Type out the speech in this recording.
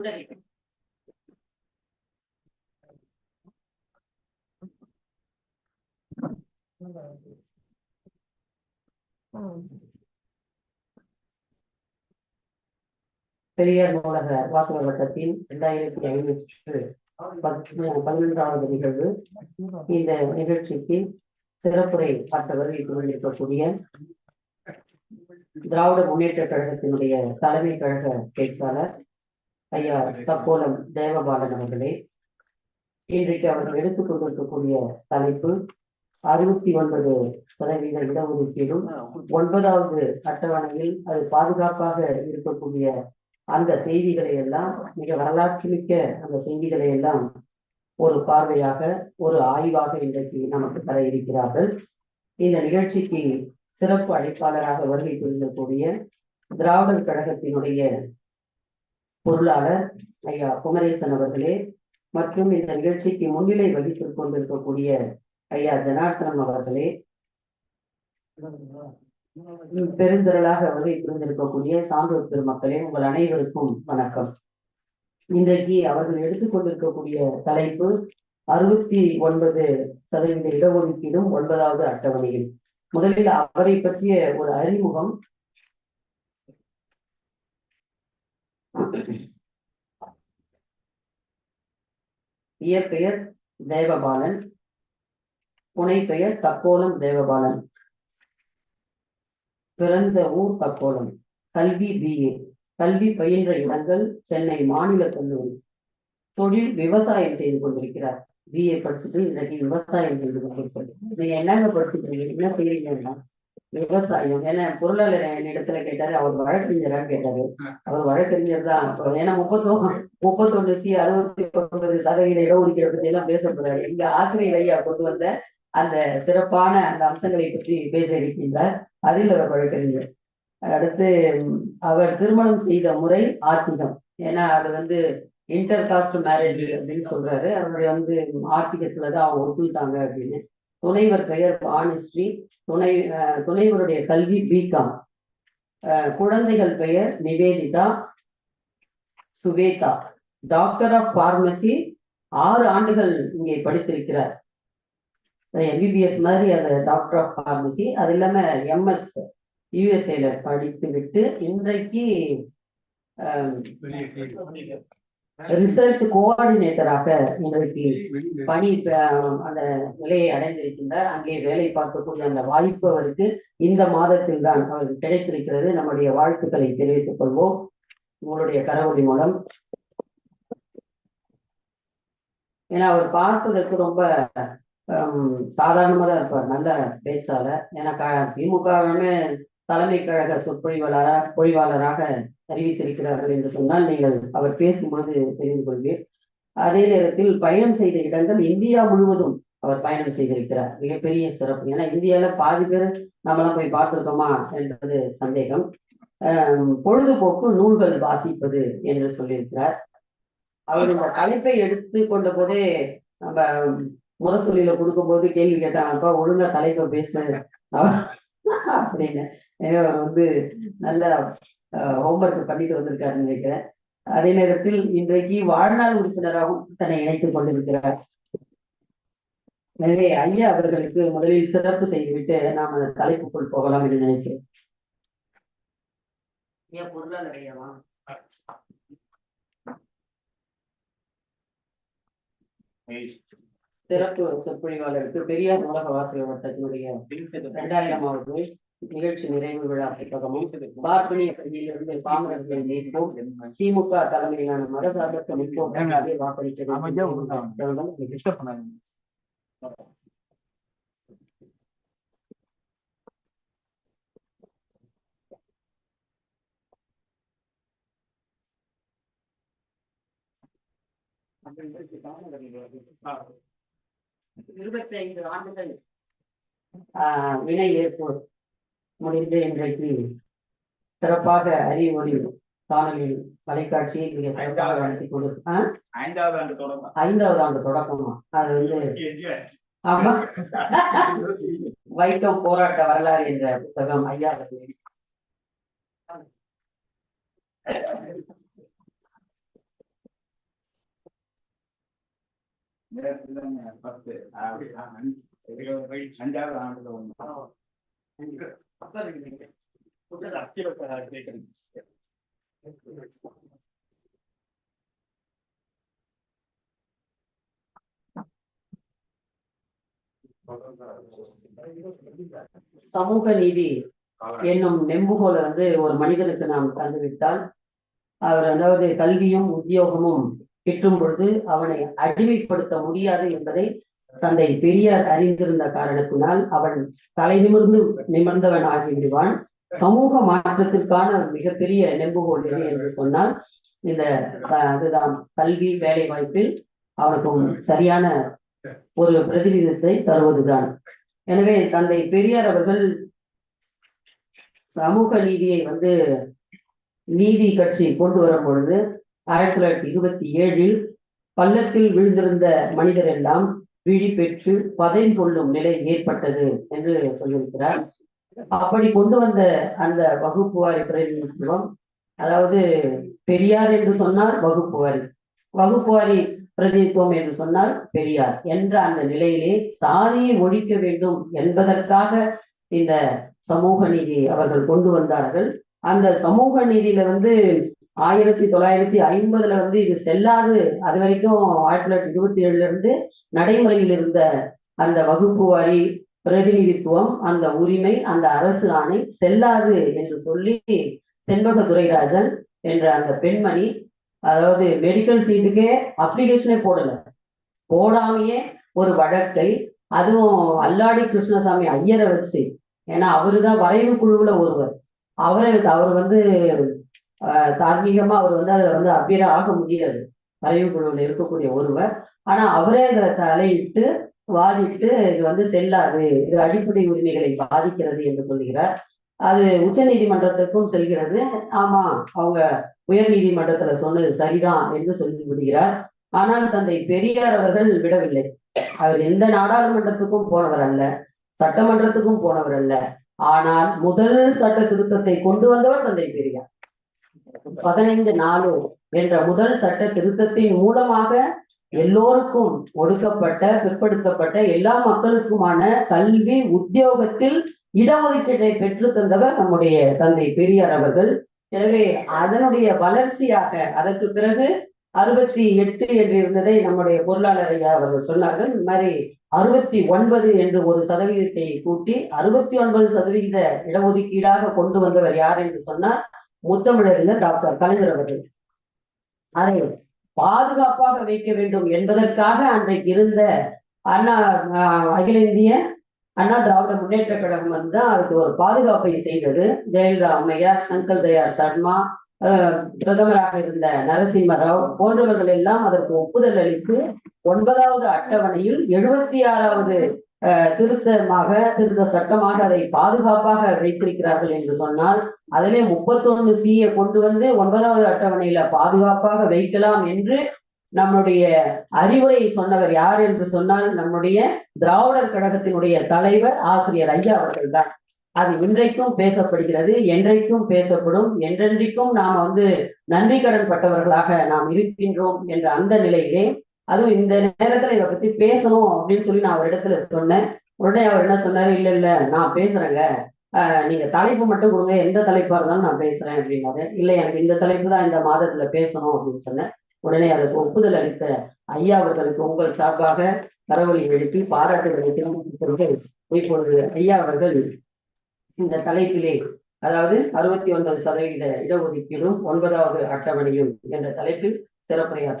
உடனே பெரியார் நூலக வாசக வட்டத்தின் இரண்டாயிரத்தி ஐநூற்று பத்து பதினொன்றாவது நிகழ்வு. இந்த நிகழ்ச்சிக்கு சிறப்புரை ஆற்றவர் கொண்டிருக்கக்கூடிய திராவிட முன்னேற்ற கழகத்தினுடைய தலைமை கழக பேச்சாளர் ஐயா தக்கோலம் தேவபாலன் அவர்களே இன்றைக்கு அவர்கள் எடுத்துக் கொண்டிருக்கக்கூடிய தலைப்பு அறுபத்தி ஒன்பது சதவீத இடஒதுக்கீடும் ஒன்பதாவது அட்டவணையில் அது பாதுகாப்பாக இருக்கக்கூடிய அந்த செய்திகளை எல்லாம் மிக வரலாற்று மிக்க அந்த செய்திகளை எல்லாம் ஒரு பார்வையாக ஒரு ஆய்வாக இன்றைக்கு நமக்கு தர இருக்கிறார்கள். இந்த நிகழ்ச்சிக்கு சிறப்பு அழைப்பாளராக வருகை புரிந்தக்கூடிய திராவிடர் கழகத்தினுடைய பொருளாளர் ஐயா குமரேசன் அவர்களே மற்றும் இந்த நிகழ்ச்சிக்கு முன்னிலை வகித்துக் கொண்டிருக்கக்கூடிய ஐயா ஜனார்த்தனம் அவர்களே பெருந்திரளாக வருகை புரிந்திருக்கக்கூடிய சான்றோர் பெருமக்களே உங்கள் அனைவருக்கும் வணக்கம். இன்றைக்கு அவர்கள் எடுத்துக்கொண்டிருக்கக்கூடிய தலைப்பு அறுபத்தி ஒன்பது சதவீத இடஒதுக்கீடும் ஒன்பதாவது அட்டவணையில். முதலில் அவரை பற்றிய ஒரு அறிமுகம் இயற்பெயர் தேவபாலன் புனை பெயர் தக்கோலம் தேவபாலன். பிறந்த ஊர் தக்கோலம் கல்வி பிஏ கல்வி பயின்ற இடங்கள் சென்னை மாநில கல்லூரி. தொழில் விவசாயம் செய்து கொண்டிருக்கிறார். பிஏ படிச்சுட்டு இன்றைக்கு விவசாயம் செய்து கொண்டிருக்கிறது நீங்க என்னங்க படிச்சுக்கிறீங்க? என்ன செய்யறீங்கன்னா விவசாயம் ஏன்னா பொருளாளர் என்னிடத்துல கேட்டாரு அவர் வழக்கறிஞரான்னு கேட்டாரு. அவர் வழக்கறிஞர் தான். ஏன்னா முப்பத்தோ முப்பத்தொன்னு சி அறுபத்தி ஒன்பது சதவீத இடஒதுக்கீடு பத்தி எல்லாம் பேச போறாரு. எங்க ஆசிரியர் ஐயா கொண்டு வந்த அந்த சிறப்பான அந்த அம்சங்களை பற்றி பேச இருக்கின்றார். அதில் அவர் வழக்கறிஞர். அடுத்து அவர் திருமணம் செய்த முறை ஆத்திகம். ஏன்னா அது வந்து இன்டர் காஸ்ட் மேரேஜ் அப்படின்னு சொல்றாரு. அவருடைய வந்து ஆத்திகத்துலதான் அவங்க ஒத்துக்கிட்டாங்க அப்படின்னு. துணைவர் பெயர் பாணிஸ்ரீ துணை துணைவருடைய கல்வி பிகாம். குழந்தைகள் பெயர் Nivedita Shweta. Doctor of pharmacy ஆறு ஆண்டுகள் இங்கே படித்திருக்கிறார். எம்பிபிஎஸ் மாதிரி அது டாக்டர் ஆஃப் பார்மசி அது இல்லாம எம்எஸ் யூஎஸ்ஏல படித்து விட்டு இன்றைக்கு ரிசர்ச் கோஆர்டினேட்டராக இன்றைக்கு பணி அந்த நிலையை அடைந்திருக்கின்றார். அங்கே வேலை பார்க்கக்கூடிய அந்த வாய்ப்பு அவருக்கு இந்த மாதத்தில் தான் அவருக்கு கிடைத்திருக்கிறது. நம்முடைய வாழ்த்துக்களை தெரிவித்துக் கொள்வோம். உங்களுடைய கரவொலி மூலம். ஏன்னா அவர் பார்ப்பதற்கு ரொம்ப சாதாரணமா தான் இருப்பார். நல்ல பேச்சாளர். ஏன்னா திமுகவுமே தலைமை கழக சொற்பொழிவாளராக பொழிவாளராக அறிவித்திருக்கிறார்கள் என்று சொன்னால் நீங்கள் அவர் பேசும்போது தெரிந்து கொள்வீர். அதே நேரத்தில் பயணம் செய்த இடங்கள் இந்தியா முழுவதும் அவர் பயணம் செய்திருக்கிறார். மிகப்பெரிய சிறப்பு. ஏன்னா இந்தியால பாதி பேர் நம்மளாம் போய் பார்த்திருக்கோமா என்பது சந்தேகம். பொழுதுபோக்கு நூல்கள் வாசிப்பது என்று சொல்லியிருக்கிறார். அவர் இந்த தலைப்பை எடுத்து கொண்ட போதே நம்ம முரசொலியில கொடுக்கும்போது கேள்வி கேட்டாங்கப்பா ஒழுங்கா தலைப்பை பேசு. அப்படின்னு. வந்து நல்ல ஹோம்ஒர்க் பண்ணிட்டு வந்திருக்காருன்னு நினைக்கிறேன். அதே நேரத்தில் இன்றைக்கு வாழ்நாள் உறுப்பினராகவும் தன்னை இணைத்துக் கொண்டிருக்கிறார். எனவே ஐயா அவர்களுக்கு முதலில் சிறப்பு செய்துவிட்டு நாம் அந்த தலைப்புக்குள் போகலாம் என்று நினைக்கிறேன். ஏன் பொருளாளர் ஐயாவா? சிறப்பு சொற்பொழிவாளருக்கு பெரியார் உலக வாசக வட்டத்தினுடைய இரண்டாயிரமாவது நிகழ்ச்சி நிறைவு விழா புத்தகமும் பார்ப்பனிய பள்ளியிலிருந்து பாமரர்களை நீக்கும் திமுக தலைமையிலான மதசார்பற்ற முற்போக்கு வாக்களிக்க இருபத்தி ஐந்து ஆண்டுகள் வினை ஏற்பு முடிந்து இன்றைக்கு சிறப்பாக அறிவொளி காணொலி தொலைக்காட்சியை மிக சிறப்பாக நடத்தி கொண்டு ஐந்தாவது ஆண்டு தொடக்கம். ஐந்தாவது ஆண்டு தொடக்கமா. அது வந்து ஆமா. வைக்கம் போராட்ட வரலாறு என்ற புத்தகம் ஐயா பத்து அஞ்சாவது ஆண்டுல ஒண்ணு சமூக நீதி என்னும் நெம்புகோலை வந்து ஒரு மனிதனுக்கு நாம் தந்துவிட்டால் அவர் அதாவது கல்வியும் உத்தியோகமும் கிட்டும் பொழுது அவனை அடிமைப்படுத்த முடியாது என்பதை தந்தை பெரியார் அறிந்திருந்த காரணத்தினால் அவன் தலை நிமிர்ந்து நிமிர்ந்தவன் ஆகிவிடுவான். சமூக மாற்றத்திற்கான மிகப்பெரிய நெம்புகோல் எது என்று சொன்னால் இந்த அதுதான் கல்வி வேலை வாய்ப்பில் அவனுக்கும் சரியான ஒரு பிரதிநிதித்தை தருவதுதான். எனவே தந்தை பெரியார் அவர்கள் சமூக நீதியை வந்து நீதி கட்சி கொண்டு வரும் பொழுது ஆயிரத்தி தொள்ளாயிரத்தி இருபத்தி ஏழில் பள்ளத்தில் விழுந்திருந்த மனிதர் எல்லாம் விழி பெற்று பதையும் கொள்ளும் நிலை ஏற்பட்டது என்று சொல்லியிருக்கிறார். அப்படி கொண்டு வந்த அந்த வகுப்புவாரி பிரதிநிதித்துவம் அதாவது பெரியார் என்று சொன்னார் வகுப்புவாரி. வகுப்புவாரி பிரதிநிதித்துவம் என்று சொன்னால் பெரியார் என்ற அந்த நிலையிலே சாதியை ஒழிக்க வேண்டும் என்பதற்காக இந்த சமூக நீதி அவர்கள் கொண்டு வந்தார்கள். அந்த சமூக நீதியில வந்து ஆயிரத்தி தொள்ளாயிரத்தி ஐம்பதுல வந்து இது செல்லாது. அது வரைக்கும் ஆயிரத்தி தொள்ளாயிரத்தி இருபத்தி ஏழுல இருந்து நடைமுறையில் இருந்த அந்த வகுப்பு வாரி பிரதிநிதித்துவம் அந்த உரிமை அந்த அரசு ஆணை செல்லாது என்று சொல்லி செண்பக துரைராஜன் என்ற அந்த பெண்மணி அதாவது மெடிக்கல் சீட்டுக்கே அப்ளிகேஷனே போடல. போடாமையே ஒரு வழக்கை அதுவும் அல்லாடி கிருஷ்ணசாமி ஐயரை வச்சு. ஏன்னா அவருதான் வரைவு குழுவுல ஒருவர். அவரை அவர் வந்து தார்மீகமா அவர் வந்து அதுல வந்து அபியர ஆக முடியாது. மறைவு குழுவில் இருக்கக்கூடிய ஒருவர். ஆனா அவரே இதை தலையிட்டு வாதிட்டு இது வந்து செல்லாது. இது அடிப்படை உரிமைகளை பாதிக்கிறது என்று சொல்லுகிறார். அது உச்ச நீதிமன்றத்துக்கும் செல்கிறது. ஆமா அவங்க உயர் நீதிமன்றத்துல சொன்னது சரிதான் என்று சொல்லி விடுகிறார். ஆனால் தந்தை பெரியார் அவர்கள் விடவில்லை. அவர் எந்த நாடாளுமன்றத்துக்கும் போனவர் அல்ல சட்டமன்றத்துக்கும் போனவர் அல்ல. ஆனால் முதல் சட்ட திருத்தத்தை கொண்டு வந்தவர் தந்தை பெரியார். பதினைந்து நாலு என்ற முதல் சட்ட திருத்தத்தின் மூலமாக எல்லோருக்கும் ஒடுக்கப்பட்ட பிற்படுத்தப்பட்ட எல்லா மக்களுக்குமான கல்வி உத்தியோகத்தில் இடஒதுக்கீட்டை பெற்று தந்தவர் நம்முடைய தந்தை பெரியார் அவர்கள். எனவே அதனுடைய வளர்ச்சியாக அதற்கு பிறகு அறுபத்தி எட்டு என்று இருந்ததை நம்முடைய பொருளாளர் ஐயா அவர்கள் சொன்னார்கள். இந்த மாதிரி அறுபத்தி ஒன்பது என்று ஒரு சதவீதத்தை கூட்டி அறுபத்தி ஒன்பது சதவிகித இடஒதுக்கீடாக கொண்டு வந்தவர் யார் என்று சொன்னார் முத்தமிழறிஞர் டாக்டர் கலைஞர் அவர்கள். அதை பாதுகாப்பாக வைக்க வேண்டும் என்பதற்காக அன்றைக்கு இருந்த அண்ணா அகில இந்திய அண்ணா திராவிட முன்னேற்ற கழகம் வந்து அதுக்கு ஒரு பாதுகாப்பை செய்தது. ஜெயலலிதா அம்மையார் சங்கர் தயார் சர்மா ஆஹ், பிரதமராக இருந்த நரசிம்மராவ் போன்றவர்கள் எல்லாம் அதற்கு ஒப்புதல் அளித்து ஒன்பதாவது அட்டவணையில் எழுபத்தி ஆறாவது திருத்தமாக திருத்த சட்டமாக அதை பாதுகாப்பாக வைத்திருக்கிறார்கள் என்று சொன்னால் அதிலே முப்பத்தொன்னு சியை கொண்டு வந்து ஒன்பதாவது அட்டவணையில பாதுகாப்பாக வைக்கலாம் என்று நம்முடைய அறிவுரை சொன்னவர் யார் என்று சொன்னால் நம்முடைய திராவிடர் கழகத்தினுடைய தலைவர் ஆசிரியர் ஐயா அவர்கள் தான் அது இன்றைக்கும் பேசப்படுகிறது என்றைக்கும் பேசப்படும் என்றென்றைக்கும் நாம் வந்து நன்றி கடன் பட்டவர்களாக நாம் இருக்கின்றோம் என்ற அந்த நிலையிலே அதுவும் இந்த நேரத்துல இதை பத்தி பேசணும் அப்படின்னு சொல்லி நான் அவரிடத்துல சொன்னேன். உடனே அவர் என்ன சொன்னாரு? இல்ல இல்ல நான் பேசுறேங்க. ஆஹ் நீங்க தலைப்பு மட்டும் கொடுங்க. எந்த தலைப்பா இருந்தாலும் நான் பேசுறேன் அப்படின்னாரு. இல்லை எனக்கு இந்த தலைப்பு தான் இந்த மாதத்துல பேசணும் அப்படின்னு சொன்னேன். உடனே அதற்கு ஒப்புதல் அளித்த ஐயா அவர்களுக்கு உங்கள் சார்பாக தரவழி எழுப்பி பாராட்டுகளை தெரிவித்திருக்கிறது இப்பொழுது ஐயா அவர்கள் இந்த தலைப்பிலே அதாவது அறுபத்தி ஒன்பது சதவீத இடஒதுக்கீடும் ஒன்பதாவது அட்டவணையும் என்ற தலைப்பில் சிறப்புரையாற்ற